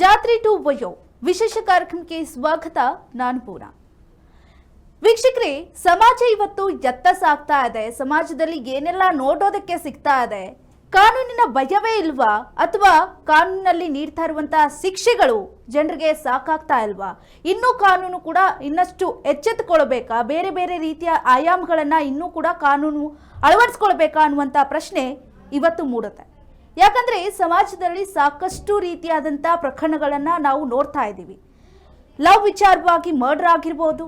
ಜಾತ್ರೆ ಟು ವಯೋ ವಿಶೇಷ ಕಾರ್ಯಕ್ರಮಕ್ಕೆ ಸ್ವಾಗತ ನಾನು ಪೂರ ವೀಕ್ಷಕರೇ, ಸಮಾಜ ಇವತ್ತು ಎತ್ತ ಸಾಗ್ತಾ ಇದೆ. ಸಮಾಜದಲ್ಲಿ ಏನೆಲ್ಲ ನೋಡೋದಕ್ಕೆ ಸಿಗ್ತಾ ಇದೆ? ಕಾನೂನಿನ ಭಯವೇ ಇಲ್ವಾ? ಅಥವಾ ಕಾನೂನಿನಲ್ಲಿ ನೀಡ್ತಾ ಇರುವಂತಹ ಶಿಕ್ಷೆಗಳು ಜನರಿಗೆ ಸಾಕಾಗ್ತಾ ಇಲ್ವಾ? ಇನ್ನೂ ಕಾನೂನು ಕೂಡ ಇನ್ನಷ್ಟು ಎಚ್ಚೆತ್ತುಕೊಳ್ಬೇಕಾ? ಬೇರೆ ಬೇರೆ ರೀತಿಯ ಆಯಾಮಗಳನ್ನ ಇನ್ನೂ ಕೂಡ ಕಾನೂನು ಅಳವಡಿಸ್ಕೊಳ್ಬೇಕಾ ಅನ್ನುವಂಥ ಪ್ರಶ್ನೆ ಇವತ್ತು ಮೂಡುತ್ತೆ. ಯಾಕಂದ್ರೆ ಸಮಾಜದಲ್ಲಿ ಸಾಕಷ್ಟು ರೀತಿಯಾದಂಥ ಪ್ರಕರಣಗಳನ್ನ ನಾವು ನೋಡ್ತಾ ಇದ್ದೀವಿ. ಲವ್ ವಿಚಾರವಾಗಿ ಮರ್ಡರ್ ಆಗಿರ್ಬೋದು,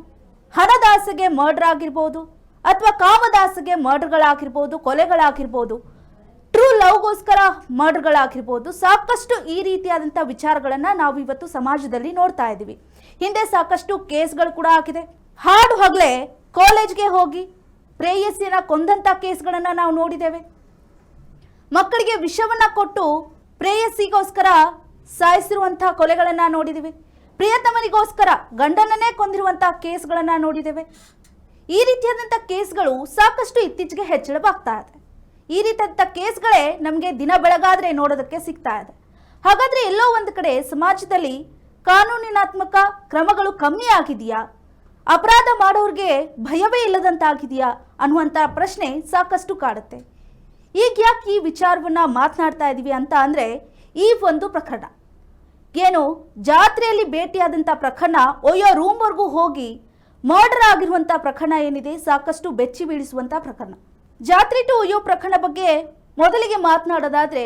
ಹಣದಾಸೆಗೆ ಮರ್ಡರ್ ಆಗಿರ್ಬೋದು, ಅಥವಾ ಕಾಮದಾಸೆಗೆ ಮರ್ಡರ್ಗಳಾಗಿರ್ಬೋದು ಕೊಲೆಗಳಾಗಿರ್ಬೋದು ಟ್ರೂ ಲವ್ಗೋಸ್ಕರ ಮರ್ಡರ್ಗಳಾಗಿರ್ಬೋದು ಸಾಕಷ್ಟು ಈ ರೀತಿಯಾದಂಥ ವಿಚಾರಗಳನ್ನು ನಾವು ಇವತ್ತು ಸಮಾಜದಲ್ಲಿ ನೋಡ್ತಾ ಇದ್ದೀವಿ. ಹಿಂದೆ ಸಾಕಷ್ಟು ಕೇಸ್ಗಳು ಕೂಡ ಆಗಿದೆ. ಹಾಡು ಹಗಲೇ ಕಾಲೇಜ್ಗೆ ಹೋಗಿ ಪ್ರೇಯಸ್ಸಿನ ಕೊಂದಂಥ ಕೇಸ್ಗಳನ್ನು ನಾವು ನೋಡಿದ್ದೇವೆ. ಮಕ್ಕಳಿಗೆ ವಿಷವನ್ನ ಕೊಟ್ಟು ಪ್ರೇಯಸಿಗೋಸ್ಕರ ಸಾಯಿಸಿರುವಂತಹ ಕೊಲೆಗಳನ್ನ ನೋಡಿದ್ದೀವಿ ಪ್ರಿಯತಮನಿಗೋಸ್ಕರ ಗಂಡನನ್ನೇ ಕೊಂದಿರುವಂತಹ ಕೇಸ್ಗಳನ್ನ ನೋಡಿದ್ದೇವೆ ಈ ರೀತಿಯಾದಂಥ ಕೇಸ್ಗಳು ಸಾಕಷ್ಟು ಇತ್ತೀಚೆಗೆ ಹೆಚ್ಚಳವಾಗ್ತಾ ಇದೆ. ಈ ರೀತಿಯಾದಂಥ ಕೇಸ್ಗಳೇ ನಮಗೆ ದಿನ ಬೆಳಗಾದರೆ ನೋಡೋದಕ್ಕೆ ಸಿಗ್ತಾ ಇದೆ. ಹಾಗಾದ್ರೆ ಎಲ್ಲೋ ಒಂದು ಕಡೆ ಸಮಾಜದಲ್ಲಿ ಕಾನೂನಿನಾತ್ಮಕ ಕ್ರಮಗಳು ಕಮ್ಮಿ ಆಗಿದೆಯಾ? ಅಪರಾಧ ಮಾಡೋರಿಗೆ ಭಯವೇ ಇಲ್ಲದಂತಾಗಿದೆಯಾ ಅನ್ನುವಂಥ ಪ್ರಶ್ನೆ ಸಾಕಷ್ಟು ಕಾಡುತ್ತೆ. ಈಗ ಯಾಕೆ ಈ ವಿಚಾರವನ್ನು ಮಾತನಾಡ್ತಾ ಇದ್ದೀವಿ ಅಂತ ಅಂದರೆ ಈ ಒಂದು ಪ್ರಕರಣ. ಏನು, ಜಾತ್ರೆಯಲ್ಲಿ ಭೇಟಿಯಾದಂಥ ಪ್ರಕರಣ ಒಯ್ಯೋ ರೂಮ್ವರೆಗೂ ಹೋಗಿ ಮರ್ಡರ್ ಆಗಿರುವಂಥ ಪ್ರಕರಣ ಏನಿದೆ ಸಾಕಷ್ಟು ಬೆಚ್ಚಿ ಬೀಳಿಸುವಂಥ ಪ್ರಕರಣ. ಜಾತ್ರೆ ಟು ಒಯ್ಯೋ ಪ್ರಕರಣ ಬಗ್ಗೆ ಮೊದಲಿಗೆ ಮಾತನಾಡೋದಾದರೆ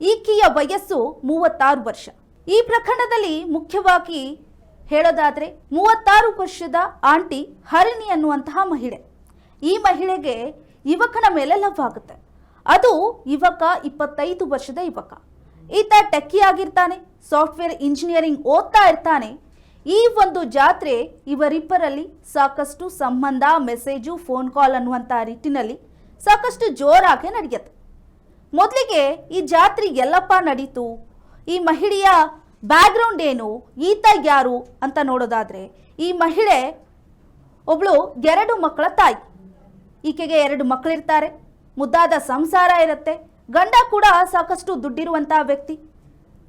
ಈಕೆಯ ವಯಸ್ಸು ಮೂವತ್ತಾರು ವರ್ಷ. ಈ ಪ್ರಕರಣದಲ್ಲಿ ಮುಖ್ಯವಾಗಿ ಹೇಳೋದಾದರೆ ಮೂವತ್ತಾರು ವರ್ಷದ ಆಂಟಿ ಹರಿಣಿ ಅನ್ನುವಂತಹ ಮಹಿಳೆ. ಈ ಮಹಿಳೆಗೆ ಯುವಕನ ಮೇಲೆ ಲವ್ ಆಗುತ್ತೆ. ಅದು ಯುವಕ ಇಪ್ಪತ್ತೈದು ವರ್ಷದ ಯುವಕ. ಈತ ಟೆಕ್ಕಿ ಆಗಿರ್ತಾನೆ, ಸಾಫ್ಟ್ವೇರ್ ಇಂಜಿನಿಯರಿಂಗ್ ಓದ್ತಾ ಇರ್ತಾನೆ. ಈ ಒಂದು ಜಾತ್ರೆ ಇವರಿಬ್ಬರಲ್ಲಿ ಸಾಕಷ್ಟು ಸಂಬಂಧ, ಮೆಸೇಜು, ಫೋನ್ ಕಾಲ್ ಅನ್ನುವಂಥ ನಿಟ್ಟಿನಲ್ಲಿ ಸಾಕಷ್ಟು ಜೋರಾಗಿ ನಡೆಯುತ್ತೆ. ಮೊದಲಿಗೆ ಈ ಜಾತ್ರೆ ಎಲ್ಲಪ್ಪ ನಡೀತು? ಈ ಮಹಿಳೆಯ ಬ್ಯಾಕ್ಗ್ರೌಂಡ್ ಏನು? ಈತ ಯಾರು ಅಂತ ನೋಡೋದಾದರೆ, ಈ ಮಹಿಳೆ ಒಬ್ಳು ಎರಡು ಮಕ್ಕಳ ತಾಯಿ. ಈಕೆಗೆ ಎರಡು ಮಕ್ಕಳಿರ್ತಾರೆ. ಮುದ್ದಾದ ಸಂಸಾರ ಇರುತ್ತೆ. ಗಂಡ ಕೂಡ ಸಾಕಷ್ಟು ದುಡ್ಡಿರುವಂತಹ ವ್ಯಕ್ತಿ.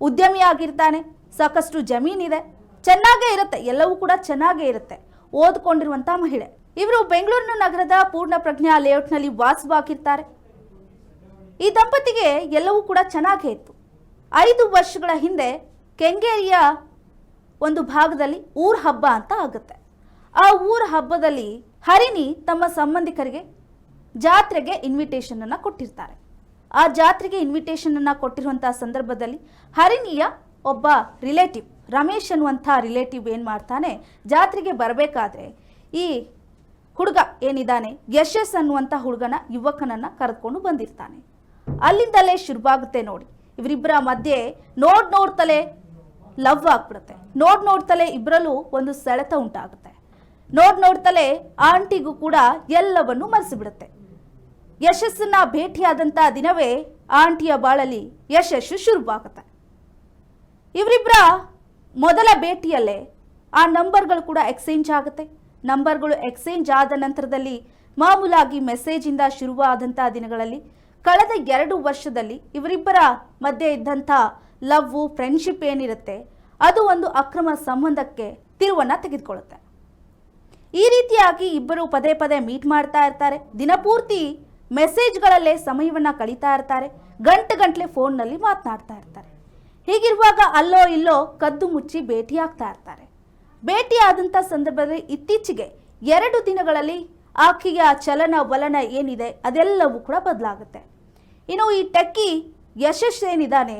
ಉದ್ಯಮಿ ಆಗಿರ್ತಾನೆ ಸಾಕಷ್ಟು ಜಮೀನಿದೆ. ಚೆನ್ನಾಗೇ ಇರುತ್ತೆ, ಎಲ್ಲವೂ ಕೂಡ ಚೆನ್ನಾಗೇ ಇರುತ್ತೆ. ಓದ್ಕೊಂಡಿರುವಂಥ ಮಹಿಳೆ. ಇವರು ಬೆಂಗಳೂರಿನ ನಗರದ ಪೂರ್ಣ ಪ್ರಜ್ಞಾ ಲೇಔಟ್ನಲ್ಲಿ ವಾಸವಾಗಿರ್ತಾರೆ ಈ ದಂಪತಿಗೆ ಎಲ್ಲವೂ ಕೂಡ ಚೆನ್ನಾಗೇ ಇತ್ತು. ಐದು ವರ್ಷಗಳ ಹಿಂದೆ ಕೆಂಗೇರಿಯ ಒಂದು ಭಾಗದಲ್ಲಿ ಊರ್ ಹಬ್ಬ ಅಂತ ಆಗುತ್ತೆ. ಆ ಊರ ಹಬ್ಬದಲ್ಲಿ ಹರಿಣಿ ತಮ್ಮ ಸಂಬಂಧಿಕರಿಗೆ ಜಾತ್ರೆಗೆ ಇನ್ವಿಟೇಷನ್ ಅನ್ನ ಕೊಟ್ಟಿರ್ತಾರೆ. ಆ ಜಾತ್ರೆಗೆ ಇನ್ವಿಟೇಷನ್ ಅನ್ನ ಕೊಟ್ಟಿರುವಂತಹ ಸಂದರ್ಭದಲ್ಲಿ ಹರಿಣಿಯ ಒಬ್ಬ ರಿಲೇಟಿವ್ ರಮೇಶ್ ಅನ್ನುವಂಥ ರಿಲೇಟಿವ್ ಏನು ಮಾಡ್ತಾನೆ, ಜಾತ್ರೆಗೆ ಬರಬೇಕಾದ್ರೆ ಈ ಹುಡುಗ ಏನಿದ್ದಾನೆ, ಯಶಸ್ ಅನ್ನುವಂಥ ಹುಡುಗನ, ಯುವಕನನ್ನ ಕರೆದುಕೊಂಡು ಬಂದಿರ್ತಾನೆ. ಅಲ್ಲಿಂದಲೇ ಶುರುವಾಗುತ್ತೆ ನೋಡಿ. ಇವರಿಬ್ಬರ ಮಧ್ಯೆ ನೋಡ್ ನೋಡ್ತಲೇ ಲವ್ ಆಗ್ಬಿಡುತ್ತೆ. ನೋಡ್ ನೋಡ್ತಲೇ ಇಬ್ಬರಲ್ಲೂ ಒಂದು ಸೆಳೆತ ಉಂಟಾಗುತ್ತೆ. ನೋಡ್ ನೋಡ್ತಲೇ ಆಂಟಿಗೂ ಕೂಡ ಎಲ್ಲವನ್ನು ಮರೆಸಿಬಿಡುತ್ತೆ. ಯಶಸ್ಸನ್ನ ಭೇಟಿಯಾದಂಥ ದಿನವೇ ಆಂಟಿಯ ಬಾಳಲ್ಲಿ ಯಶಸ್ಸು ಶುರುವಾಗುತ್ತೆ. ಇವರಿಬ್ಬರ ಮೊದಲ ಭೇಟಿಯಲ್ಲೇ ಆ ನಂಬರ್ಗಳು ಕೂಡ ಎಕ್ಸ್ಚೇಂಜ್ ಆಗುತ್ತೆ. ನಂಬರ್ಗಳು ಎಕ್ಸ್ಚೇಂಜ್ ಆದ ನಂತರದಲ್ಲಿ ಮಾಮೂಲಾಗಿ ಮೆಸೇಜಿಂದ ಶುರುವಾದಂಥ ದಿನಗಳಲ್ಲಿ ಕಳೆದ ಎರಡು ವರ್ಷದಲ್ಲಿ ಇವರಿಬ್ಬರ ಮಧ್ಯೆ ಇದ್ದಂಥ ಲವ್, ಫ್ರೆಂಡ್ಶಿಪ್ ಏನಿರುತ್ತೆ, ಅದು ಒಂದು ಅಕ್ರಮ ಸಂಬಂಧಕ್ಕೆ ತಿರುವನ್ನ ತೆಗೆದುಕೊಳ್ಳುತ್ತೆ. ಈ ರೀತಿಯಾಗಿ ಇಬ್ಬರು ಪದೇ ಪದೇ ಮೀಟ್ ಮಾಡ್ತಾ ಇರ್ತಾರೆ. ದಿನಪೂರ್ತಿ ಮೆಸೇಜ್ಗಳಲ್ಲೇ ಸಮಯವನ್ನ ಕಳೀತಾ ಇರ್ತಾರೆ, ಗಂಟೆ ಗಂಟಲೆ ಫೋನ್ನಲ್ಲಿ ಮಾತನಾಡ್ತಾ ಇರ್ತಾರೆ. ಹೀಗಿರುವಾಗ ಅಲ್ಲೋ ಇಲ್ಲೋ ಕದ್ದು ಮುಚ್ಚಿ ಭೇಟಿಯಾಗ್ತಾ ಇರ್ತಾರೆ. ಭೇಟಿಯಾದಂಥ ಸಂದರ್ಭದಲ್ಲಿ ಇತ್ತೀಚೆಗೆ ಎರಡು ದಿನಗಳಲ್ಲಿ ಆಕೆಯ ಚಲನ ವಲನ ಏನಿದೆ ಅದೆಲ್ಲವೂ ಕೂಡ ಬದಲಾಗುತ್ತೆ. ಇನ್ನು ಈ ಟೆಕ್ಕಿ ಯಶಸ್ ಏನಿದ್ದಾನೆ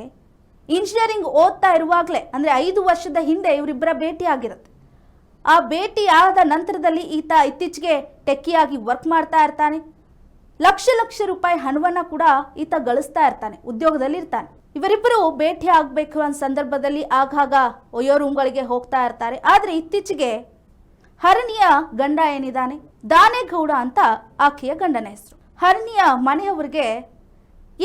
ಇಂಜಿನಿಯರಿಂಗ್ ಓದ್ತಾ ಇರುವಾಗಲೇ, ಅಂದರೆ ಐದು ವರ್ಷದ ಹಿಂದೆ ಇವರಿಬ್ಬರ ಭೇಟಿ ಆಗಿರುತ್ತೆ. ಆ ಭೇಟಿ ಆದ ನಂತರದಲ್ಲಿ ಈತ ಇತ್ತೀಚೆಗೆ ಟೆಕ್ಕಿಯಾಗಿ ವರ್ಕ್ ಮಾಡ್ತಾ ಇರ್ತಾನೆ. ಲಕ್ಷ ಲಕ್ಷ ರೂಪಾಯಿ ಹಣವನ್ನ ಕೂಡ ಈತ ಗಳಿಸ್ತಾ ಇರ್ತಾನೆ, ಉದ್ಯೋಗದಲ್ಲಿ ಇರ್ತಾನೆ. ಇವರಿಬ್ಬರು ಭೇಟಿ ಆಗಬೇಕು ಅನ್ನೋ ಸಂದರ್ಭದಲ್ಲಿ ಆಗಾಗ ಒಯ್ಯೋ ರೂಮ್ಗಳಿಗೆ ಹೋಗ್ತಾ ಇರ್ತಾರೆ. ಆದರೆ ಇತ್ತೀಚೆಗೆ ಹರಣಿಯ ಗಂಡ ಏನಿದ್ದಾನೆ? ದಾನೇಗೌಡ ಅಂತ ಆಕೆಯ ಗಂಡನ ಹೆಸರು. ಹರಣಿಯ ಮನೆಯವರಿಗೆ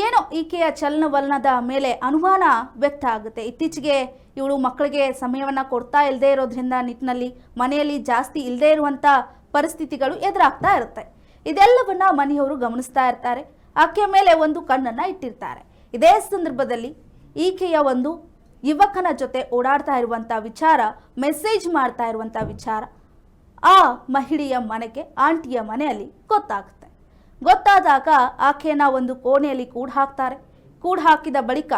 ಏನೋ ಈಕೆಯ ಚಲನವಲನದ ಮೇಲೆ ಅನುಮಾನ ವ್ಯಕ್ತ ಆಗುತ್ತೆ. ಇತ್ತೀಚೆಗೆ ಇವಳು ಮಕ್ಕಳಿಗೆ ಸಮಯವನ್ನ ಕೊಡ್ತಾ ಇಲ್ಲದೆ ಇರೋದ್ರಿಂದ ನಿಟ್ಟಿನಲ್ಲಿ ಮನೆಯಲ್ಲಿ ಜಾಸ್ತಿ ಇಲ್ಲದೆ ಇರುವಂತ ಪರಿಸ್ಥಿತಿಗಳು ಎದುರಾಗ್ತಾ ಇರುತ್ತೆ. ಇದೆಲ್ಲವನ್ನ ಮನೆಯವರು ಗಮನಿಸ್ತಾ ಇರ್ತಾರೆ. ಆಕೆಯ ಮೇಲೆ ಒಂದು ಕಣ್ಣನ್ನ ಇಟ್ಟಿರ್ತಾರೆ. ಇದೇ ಸಂದರ್ಭದಲ್ಲಿ ಈಕೆಯ ಒಂದು ಯುವಕನ ಜೊತೆ ಓಡಾಡ್ತಾ ಇರುವಂಥ ವಿಚಾರ, ಮೆಸೇಜ್ ಮಾಡ್ತಾ ಇರುವಂಥ ವಿಚಾರ ಆ ಮಹಿಳೆಯ ಮನೆಗೆ, ಆಂಟಿಯ ಮನೆಯಲ್ಲಿ ಗೊತ್ತಾಗುತ್ತೆ. ಗೊತ್ತಾದಾಗ ಆಕೆಯನ್ನ ಒಂದು ಕೋಣೆಯಲ್ಲಿ ಕೂಡ ಹಾಕ್ತಾರೆ. ಕೂಡ ಹಾಕಿದ ಬಳಿಕ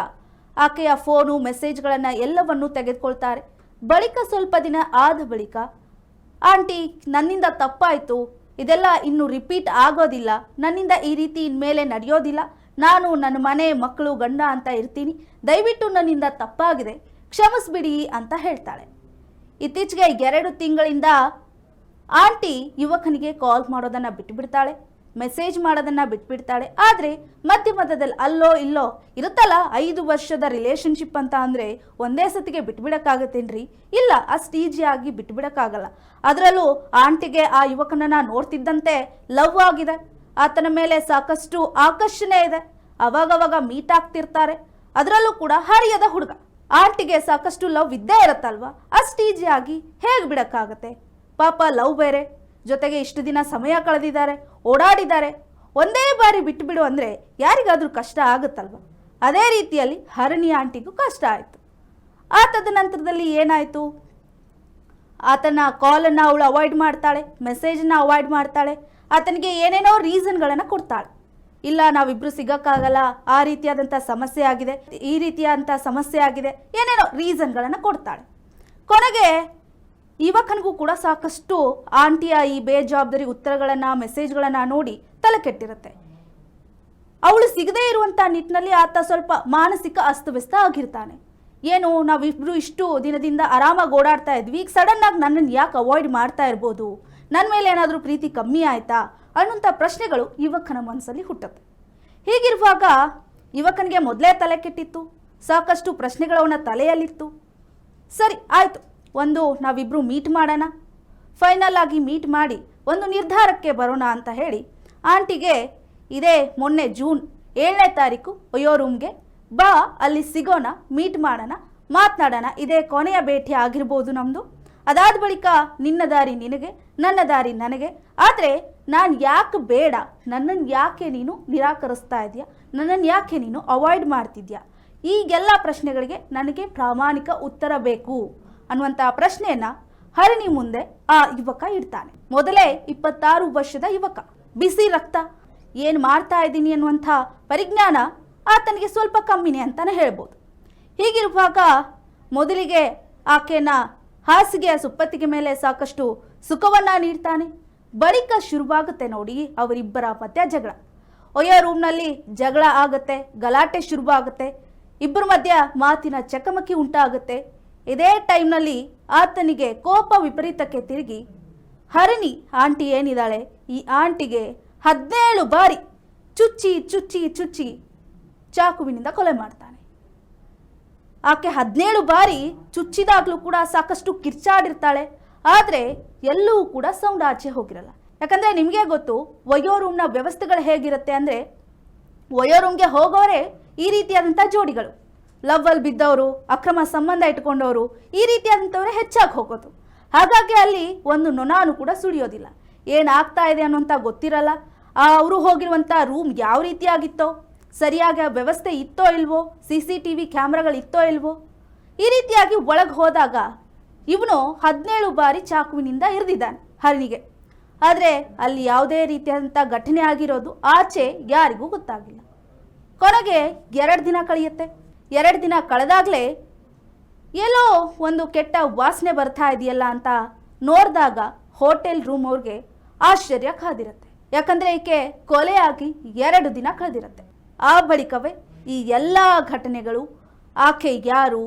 ಆಕೆಯ ಫೋನು, ಮೆಸೇಜ್ಗಳನ್ನು ಎಲ್ಲವನ್ನೂ ತೆಗೆದುಕೊಳ್ತಾರೆ. ಬಳಿಕ ಸ್ವಲ್ಪ ದಿನ ಆದ ಬಳಿಕ, ಆಂಟಿ, ನನ್ನಿಂದ ತಪ್ಪಾಯಿತು. ಇದೆಲ್ಲ ಇನ್ನು ರಿಪೀಟ್ ಆಗೋದಿಲ್ಲ. ನನ್ನಿಂದ ಈ ರೀತಿ ಇನ್ಮೇಲೆ ನಡೆಯೋದಿಲ್ಲ. ನಾನು ನನ್ನ ಮನೆ, ಮಕ್ಕಳು, ಗಂಡ ಅಂತ ಇರ್ತೀನಿ. ದಯವಿಟ್ಟು ನನ್ನಿಂದ ತಪ್ಪಾಗಿದೆ. ಕ್ಷಮಿಸ್ಬಿಡಿ ಅಂತ ಹೇಳ್ತಾಳೆ. ಇತ್ತೀಚೆಗೆ ಎರಡು ತಿಂಗಳಿಂದ ಆಂಟಿ ಯುವಕನಿಗೆ ಕಾಲ್ ಮಾಡೋದನ್ನು ಬಿಟ್ಬಿಡ್ತಾಳೆ. ಮೆಸೇಜ್ ಮಾಡೋದನ್ನ ಬಿಟ್ಬಿಡ್ತಾಳೆ. ಆದರೆ ಮಧ್ಯ ಮಧ್ಯದಲ್ಲಿ ಅಲ್ಲೋ ಇಲ್ಲೋ ಇರುತ್ತಲ್ಲ, ಐದು ವರ್ಷದ ರಿಲೇಶನ್ಶಿಪ್ ಅಂತ ಅಂದರೆ ಒಂದೇ ಸತಿಗೆ ಬಿಟ್ಬಿಡೋಕ್ಕಾಗತ್ತೇನ್ರಿ? ಇಲ್ಲ, ಅಷ್ಟು ಈಜಿಯಾಗಿ ಬಿಟ್ಬಿಡೋಕ್ಕಾಗಲ್ಲ. ಅದರಲ್ಲೂ ಆಂಟಿಗೆ ಆ ಯುವಕನನ್ನ ನೋಡ್ತಿದ್ದಂತೆ ಲವ್ ಆಗಿದೆ. ಆತನ ಮೇಲೆ ಸಾಕಷ್ಟು ಆಕರ್ಷಣೆ ಇದೆ. ಅವಾಗವಾಗ ಮೀಟ್ ಆಗ್ತಿರ್ತಾರೆ. ಅದರಲ್ಲೂ ಕೂಡ ಹರಿಯದ ಹುಡುಗ. ಆಂಟಿಗೆ ಸಾಕಷ್ಟು ಲವ್ ಇದ್ದೇ ಇರುತ್ತಲ್ವಾ? ಅಷ್ಟು ಈಜಿಯಾಗಿ ಹೇಗೆ ಬಿಡೋಕ್ಕಾಗತ್ತೆ? ಪಾಪ ಲವ್ ಬೇರೆ. ಜೊತೆಗೆ ಇಷ್ಟು ದಿನ ಸಮಯ ಕಳೆದಿದ್ದಾರೆ, ಓಡಾಡಿದ್ದಾರೆ. ಒಂದೇ ಬಾರಿ ಬಿಟ್ಟು ಬಿಡು ಅಂದರೆ ಯಾರಿಗಾದರೂ ಕಷ್ಟ ಆಗುತ್ತಲ್ವ? ಅದೇ ರೀತಿಯಲ್ಲಿ ಹರಣಿ ಆಂಟಿಗೂ ಕಷ್ಟ ಆಯಿತು. ಆ ತದನಂತರದಲ್ಲಿ ಏನಾಯಿತು? ಆತನ ಕಾಲನ್ನು ಅವಳು ಅವಾಯ್ಡ್ ಮಾಡ್ತಾಳೆ ಮೆಸೇಜನ್ನು ಅವಾಯ್ಡ್ ಮಾಡ್ತಾಳೆ, ಆತನಿಗೆ ಏನೇನೋ ರೀಸನ್ಗಳನ್ನು ಕೊಡ್ತಾಳೆ. ಇಲ್ಲ ನಾವಿಬ್ಬರು ಸಿಗೋಕ್ಕಾಗಲ್ಲ, ಆ ರೀತಿಯಾದಂಥ ಸಮಸ್ಯೆ ಆಗಿದೆ, ಈ ರೀತಿಯಾದಂಥ ಸಮಸ್ಯೆ ಆಗಿದೆ, ಏನೇನೋ ರೀಸನ್ಗಳನ್ನು ಕೊಡ್ತಾಳೆ. ಕೊನೆಗೆ ಯುವಕನಿಗೂ ಕೂಡ ಸಾಕಷ್ಟು ಆಂಟಿಯ ಈ ಬೇಜವಾಬ್ದಾರಿ ಉತ್ತರಗಳನ್ನು ಮೆಸೇಜ್ಗಳನ್ನು ನೋಡಿ ತಲೆ ಕೆಟ್ಟಿರುತ್ತೆ. ಅವಳು ಸಿಗದೇ ಇರುವಂಥ ನಿಟ್ಟಿನಲ್ಲಿ ಆತ ಸ್ವಲ್ಪ ಮಾನಸಿಕ ಅಸ್ತವ್ಯಸ್ತ ಆಗಿರ್ತಾನೆ. ಏನು, ನಾವಿಬ್ರು ಇಷ್ಟು ದಿನದಿಂದ ಆರಾಮಾಗಿ ಓಡಾಡ್ತಾ ಇದ್ವಿ, ಈಗ ಸಡನ್ ಆಗಿ ನನ್ನನ್ನು ಯಾಕೆ ಅವಾಯ್ಡ್ ಮಾಡ್ತಾ ಇರ್ಬೋದು? ನನ್ನ ಮೇಲೆ ಏನಾದರೂ ಪ್ರೀತಿ ಕಮ್ಮಿ ಆಯ್ತಾ? ಅನ್ನುವಂಥ ಪ್ರಶ್ನೆಗಳು ಯುವಕನ ಮನಸ್ಸಲ್ಲಿ ಹುಟ್ಟುತ್ತೆ. ಹೀಗಿರುವಾಗ ಯುವಕನಿಗೆ ಮೊದಲೇ ತಲೆ ಕೆಟ್ಟಿತ್ತು, ಸಾಕಷ್ಟು ಪ್ರಶ್ನೆಗಳು ಅವನ ತಲೆಯಲ್ಲಿತ್ತು. ಸರಿ, ಆಯಿತು. ಒಂದು ನಾವಿಬ್ಬರು ಮೀಟ್ ಮಾಡೋಣ. ಫೈನಲ್ ಆಗಿ ಮೀಟ್ ಮಾಡಿ ಒಂದು ನಿರ್ಧಾರಕ್ಕೆ ಬರೋಣ ಅಂತ ಹೇಳಿ ಆಂಟಿಗೆ, ಇದೇ ಮೊನ್ನೆ ಜೂನ್ ಏಳನೇ ತಾರೀಕು ಒಯೋ ರೂಮ್ಗೆ ಬಾ, ಅಲ್ಲಿ ಸಿಗೋಣ ಮೀಟ್ ಮಾಡೋಣ, ಮಾತನಾಡೋಣ. ಇದೇ ಕೊನೆಯ ಭೇಟಿ ಆಗಿರ್ಬೋದು ನಮ್ಮದು ಅದಾದ ಬಳಿಕ ನಿನ್ನ ದಾರಿ ನಿನಗೆ, ನನ್ನ ದಾರಿ ನನಗೆ. ಆದರೆ ನಾನು ಯಾಕೆ ಬೇಡ? ನನ್ನನ್ನು ಯಾಕೆ ನೀನು ನಿರಾಕರಿಸ್ತಾ ಇದೆಯಾ? ನನ್ನನ್ನು ಯಾಕೆ ನೀನು ಅವಾಯ್ಡ್ ಮಾಡ್ತಿದ್ಯಾ? ಈಗೆಲ್ಲ ಪ್ರಶ್ನೆಗಳಿಗೆ ನನಗೆ ಪ್ರಾಮಾಣಿಕ ಉತ್ತರ ಬೇಕು. ಅನ್ನುವಂಥ ಪ್ರಶ್ನೆಯನ್ನ ಹರಿಣಿ ಮುಂದೆ ಆ ಯುವಕ ಇಡ್ತಾನೆ. ಮೊದಲೇ ಇಪ್ಪತ್ತಾರು ವರ್ಷದ ಯುವಕ. ಬಿಸಿ ರಕ್ತ. ಏನು ಮಾಡ್ತಾ ಇದ್ದೀನಿ ಅನ್ನುವಂಥ ಪರಿಜ್ಞಾನ ಆತನಿಗೆ ಸ್ವಲ್ಪ ಕಮ್ಮಿನೇ ಅಂತಾನೆ ಹೇಳ್ಬೋದು. ಹೀಗಿರುವಾಗ ಮೊದಲಿಗೆ ಆಕೆನ ಹಾಸಿಗೆಯ ಸುಪ್ಪತ್ತಿಗೆ ಮೇಲೆ ಸಾಕಷ್ಟು ಸುಖವನ್ನ ನೀಡ್ತಾನೆ. ಬಳಿಕ ಶುರುವಾಗುತ್ತೆ ನೋಡಿ ಅವರಿಬ್ಬರ ಮಧ್ಯ ಜಗಳ. ಒಯ್ಯ ರೂಮ್ನಲ್ಲಿ ಜಗಳ ಆಗುತ್ತೆ, ಗಲಾಟೆ ಶುರುವಾಗುತ್ತೆ. ಇಬ್ಬರ ಮಧ್ಯ ಮಾತಿನ ಚಕಮಕಿ ಉಂಟಾಗುತ್ತೆ. ಇದೇ ಟೈಮ್ನಲ್ಲಿ ಆತನಿಗೆ ಕೋಪ ವಿಪರೀತಕ್ಕೆ ತಿರುಗಿ, ಹರಿಣಿ, ಆಂಟಿ ಏನಿದ್ದಾಳೆ ಈ ಆಂಟಿಗೆ ಹದಿನೇಳು ಬಾರಿ ಚುಚ್ಚಿ ಚುಚ್ಚಿ ಚುಚ್ಚಿ ಚಾಕುವಿನಿಂದ ಕೊಲೆ ಮಾಡ್ತಾನೆ. ಆಕೆ ಹದಿನೇಳು ಬಾರಿ ಚುಚ್ಚಿದಾಗಲೂ ಕೂಡ ಸಾಕಷ್ಟು ಕಿರ್ಚಾಡಿರ್ತಾಳೆ. ಆದರೆ ಎಲ್ಲೂ ಕೂಡ ಸೌಂಡ್ ಆಚೆ ಹೋಗಿರಲ್ಲ. ಯಾಕಂದರೆ ನಿಮಗೆ ಗೊತ್ತು ವಯೋ ರೂಮ್ನ ವ್ಯವಸ್ಥೆಗಳು ಹೇಗಿರುತ್ತೆ ಅಂದರೆ ವಯೋ ರೂಮ್ಗೆ ಹೋಗೋರೆ ಈ ರೀತಿಯಾದಂಥ ಜೋಡಿಗಳು. ಲವ್ ಅಲ್ಲಿ ಬಿದ್ದವರು, ಅಕ್ರಮ ಸಂಬಂಧ ಇಟ್ಕೊಂಡವರು, ಈ ರೀತಿಯಾದಂಥವ್ರೆ ಹೆಚ್ಚಾಗಿ ಹೋಗೋದು. ಹಾಗಾಗಿ ಅಲ್ಲಿ ಒಂದು ನೊಣಾನು ಕೂಡ ಸುಳಿಯೋದಿಲ್ಲ. ಏನಾಗ್ತಾ ಇದೆ ಅನ್ನೋಂಥ ಗೊತ್ತಿರಲ್ಲ. ಅವರು ಹೋಗಿರುವಂಥ ರೂಮ್ ಯಾವ ರೀತಿಯಾಗಿತ್ತೋ, ಸರಿಯಾಗಿ ವ್ಯವಸ್ಥೆ ಇತ್ತೋ ಇಲ್ವೋ, ಸಿ ಸಿ ಟಿ ವಿ ಕ್ಯಾಮ್ರಾಗಳು ಇತ್ತೋ ಇಲ್ವೋ, ಈ ರೀತಿಯಾಗಿ ಒಳಗೆ ಹೋದಾಗ ಇವನು ಹದಿನೇಳು ಬಾರಿ ಚಾಕುವಿನಿಂದ ಇರಿದಿದ್ದಾನೆ ಹರಣಿಗೆ. ಆದರೆ ಅಲ್ಲಿ ಯಾವುದೇ ರೀತಿಯಾದಂಥ ಘಟನೆ ಆಗಿರೋದು ಆಚೆ ಯಾರಿಗೂ ಗೊತ್ತಾಗಿಲ್ಲ. ಕೊನೆಗೆ ಎರಡು ದಿನ ಕಳೆಯುತ್ತೆ. ಎರಡು ದಿನ ಕಳೆದಾಗಲೇ ಎಲ್ಲೋ ಒಂದು ಕೆಟ್ಟ ವಾಸನೆ ಬರ್ತಾ ಇದೆಯಲ್ಲ ಅಂತ ನೋಡಿದಾಗ ಹೋಟೆಲ್ ರೂಮ್ ಅವ್ರಿಗೆ ಆಶ್ಚರ್ಯ ಕಾದಿರುತ್ತೆ. ಯಾಕಂದರೆ ಈಕೆ ಕೊಲೆಯಾಗಿ ಎರಡು ದಿನ ಕಳೆದಿರುತ್ತೆ. ಆ ಬಳಿಕವೇ ಈ ಎಲ್ಲ ಘಟನೆಗಳು, ಆಕೆ ಯಾರು,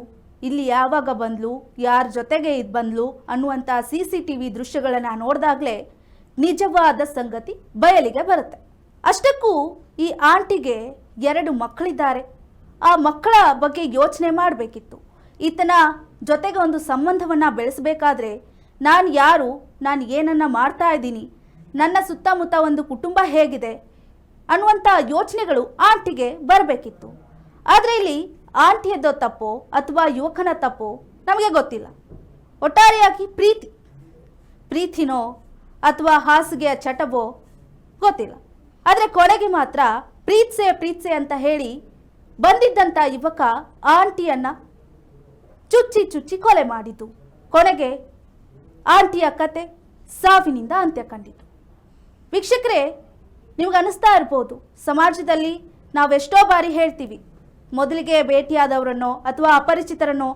ಇಲ್ಲಿ ಯಾವಾಗ ಬಂದ್ಲು, ಯಾರ ಜೊತೆಗೆ ಇದು ಬಂದ್ಲು ಅನ್ನುವಂಥ ಸಿ ಸಿ ಟಿ ವಿ ದೃಶ್ಯಗಳನ್ನು ನೋಡಿದಾಗಲೇ ನಿಜವಾದ ಸಂಗತಿ ಬಯಲಿಗೆ ಬರುತ್ತೆ. ಅಷ್ಟಕ್ಕೂ ಈ ಆಂಟಿಗೆ ಎರಡು ಮಕ್ಕಳಿದ್ದಾರೆ. ಆ ಮಕ್ಕಳ ಬಗ್ಗೆ ಯೋಚನೆ ಮಾಡಬೇಕಿತ್ತು. ಈತನ ಜೊತೆಗೆ ಒಂದು ಸಂಬಂಧವನ್ನು ಬೆಳೆಸಬೇಕಾದ್ರೆ ನಾನು ಯಾರು, ನಾನು ಏನನ್ನ ಮಾಡ್ತಾ ಇದ್ದೀನಿ, ನನ್ನ ಸುತ್ತಮುತ್ತ ಒಂದು ಕುಟುಂಬ ಹೇಗಿದೆ ಅನ್ನುವಂಥ ಯೋಚನೆಗಳು ಆಂಟಿಗೆ ಬರಬೇಕಿತ್ತು. ಆದರೆ ಇಲ್ಲಿ ಆಂಟಿಯದ್ದು ತಪ್ಪೋ ಅಥವಾ ಯುವಕನ ತಪ್ಪೋ ನಮಗೆ ಗೊತ್ತಿಲ್ಲ. ಒಟ್ಟಾರೆಯಾಗಿ ಪ್ರೀತಿ, ಪ್ರೀತಿನೋ ಅಥವಾ ಹಾಸಿಗೆಯ ಚಟವೋ ಗೊತ್ತಿಲ್ಲ. ಆದರೆ ಕೊನೆಗೆ ಮಾತ್ರ ಪ್ರೀತ್ಸೆ ಪ್ರೀತ್ಸೆ ಅಂತ ಹೇಳಿ ಬಂದಿದ್ದಂಥ ಯುವಕ ಆಂಟಿಯನ್ನ ಚುಚ್ಚಿ ಚುಚ್ಚಿ ಕೊಲೆ ಮಾಡಿತು ಕೊನೆಗೆ ಆಂಟಿಯ ಕತೆ ಸಾವಿನಿಂದ ಅಂತ್ಯ ಕಂಡಿತು. ವೀಕ್ಷಕರೇ, ನಿಮ್ಗೆ ಅನಿಸ್ತಾ ಇರ್ಬೋದು, ಸಮಾಜದಲ್ಲಿ ನಾವೆಷ್ಟೋ ಬಾರಿ ಹೇಳ್ತೀವಿ, ಮೊದಲಿಗೆ ಭೇಟಿಯಾದವರನ್ನೋ ಅಥವಾ ಅಪರಿಚಿತರನ್ನೋ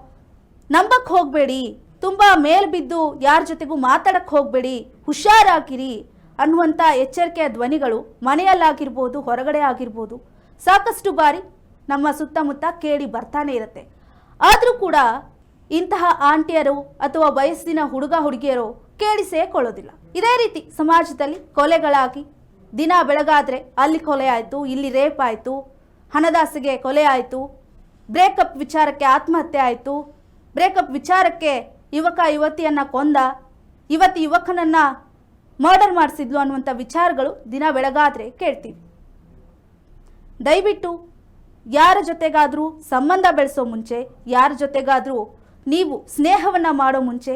ನಂಬಕ್ಕೆ ಹೋಗಬೇಡಿ, ತುಂಬ ಮೇಲ್ ಬಿದ್ದು ಯಾರ ಜೊತೆಗೂ ಮಾತಾಡಕ್ಕೆ ಹೋಗಬೇಡಿ, ಹುಷಾರಾಗಿರಿ ಅನ್ನುವಂಥ ಎಚ್ಚರಿಕೆಯ ಧ್ವನಿಗಳು ಮನೆಯಲ್ಲಾಗಿರ್ಬೋದು, ಹೊರಗಡೆ ಆಗಿರ್ಬೋದು, ಸಾಕಷ್ಟು ಬಾರಿ ನಮ್ಮ ಸುತ್ತಮುತ್ತ ಕೇಳಿ ಬರ್ತಾನೆ ಇರುತ್ತೆ. ಆದರೂ ಕೂಡ ಇಂತಹ ಆಂಟಿಯರು ಅಥವಾ ವಯಸ್ಸಿನ ಹುಡುಗ ಹುಡುಗಿಯರು ಕೇಳಿಸೇಕೊಳ್ಳೋದಿಲ್ಲ. ಇದೇ ರೀತಿ ಸಮಾಜದಲ್ಲಿ ಕೊಲೆಗಳಾಗಿ ದಿನ ಬೆಳಗಾದರೆ ಅಲ್ಲಿ ಕೊಲೆ ಆಯಿತು, ಇಲ್ಲಿ ರೇಪ್ ಆಯಿತು, ಹಣದಾಸೆಗೆ ಕೊಲೆ ಆಯಿತು, ಬ್ರೇಕಪ್ ವಿಚಾರಕ್ಕೆ ಆತ್ಮಹತ್ಯೆ ಆಯಿತು, ಬ್ರೇಕಪ್ ವಿಚಾರಕ್ಕೆ ಯುವಕ ಯುವತಿಯನ್ನು ಕೊಂದ, ಯುವತಿ ಯುವಕನನ್ನು ಮರ್ಡರ್ ಮಾಡಿಸಿದ್ಲು ಅನ್ನುವಂಥ ವಿಚಾರಗಳು ದಿನ ಬೆಳಗಾದರೆ ಕೇಳ್ತೀವಿ. ದಯವಿಟ್ಟು ಯಾರ ಜೊತೆಗಾದರೂ ಸಂಬಂಧ ಬೆಳೆಸೋ ಮುಂಚೆ, ಯಾರ ಜೊತೆಗಾದರೂ ನೀವು ಸ್ನೇಹವನ್ನು ಮಾಡೋ ಮುಂಚೆ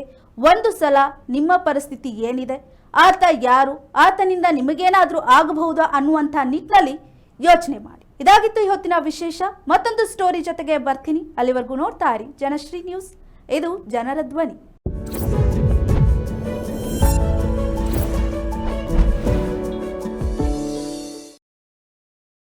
ಒಂದು ಸಲ ನಿಮ್ಮ ಪರಿಸ್ಥಿತಿ ಏನಿದೆ? ಆತ ಯಾರು? ಆತನಿಂದ ನಿಮಗೇನಾದರೂ ಆಗಬಹುದಾ ಅನ್ನುವಂಥ ನಿಟ್ಟಿನಲ್ಲಿ ಯೋಚನೆ ಮಾಡಿ. ಇದಾಗಿತ್ತು ಇವತ್ತಿನ ವಿಶೇಷ. ಮತ್ತೊಂದು ಸ್ಟೋರಿ ಜೊತೆಗೆ ಬರ್ತೀನಿ. ಅಲ್ಲಿವರೆಗೂ ನೋಡ್ತಾ ಇರಿ. ಜನಶ್ರೀ ನ್ಯೂಸ್ ಇದು ಜನರ ಧ್ವನಿ.